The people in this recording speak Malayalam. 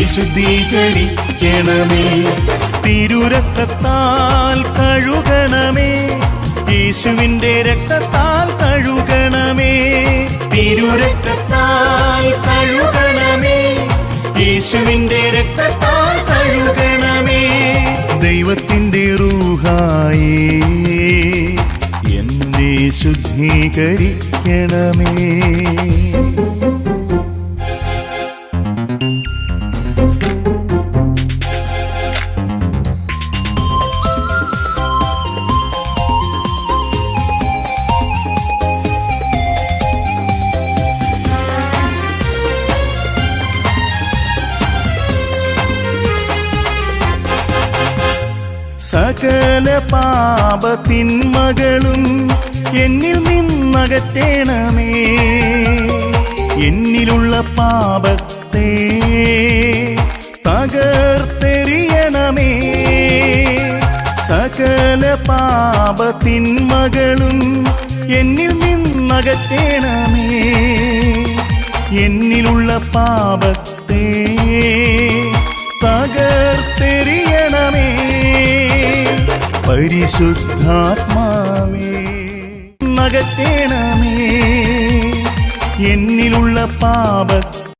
വിശുദ്ധീകരിക്കണമേ. തിരുരക്തത്താൽ കഴുകണമേ. യേശുവിന്റെ രക്തത്താൽ കഴുകണമേ. തിരുരക്തത്താൽ കഴുകണമേ. യേശുവിന്റെ രക്തത്താൽ കഴുകണമേ. ദൈവത്തിന്റെ റൂഹായേ എന്നെ ശുദ്ധീകരിക്കണമേ. സകല പാപത്തിന്മകളും എന്നിൽ നിന്നകറ്റേണമേ. എന്നിലുള്ള പാപത്തെ തകർത്തെറിയണമേ. സകല പാപത്തിന്മകളും എന്നിൽ നിന്നകറ്റേണമേ. എന്നിലുള്ള പാപത്തെ പരിശുദ്ധാത്മാവേ നകറ്റേണമേ എന്നിലുള്ള പാപത്തെ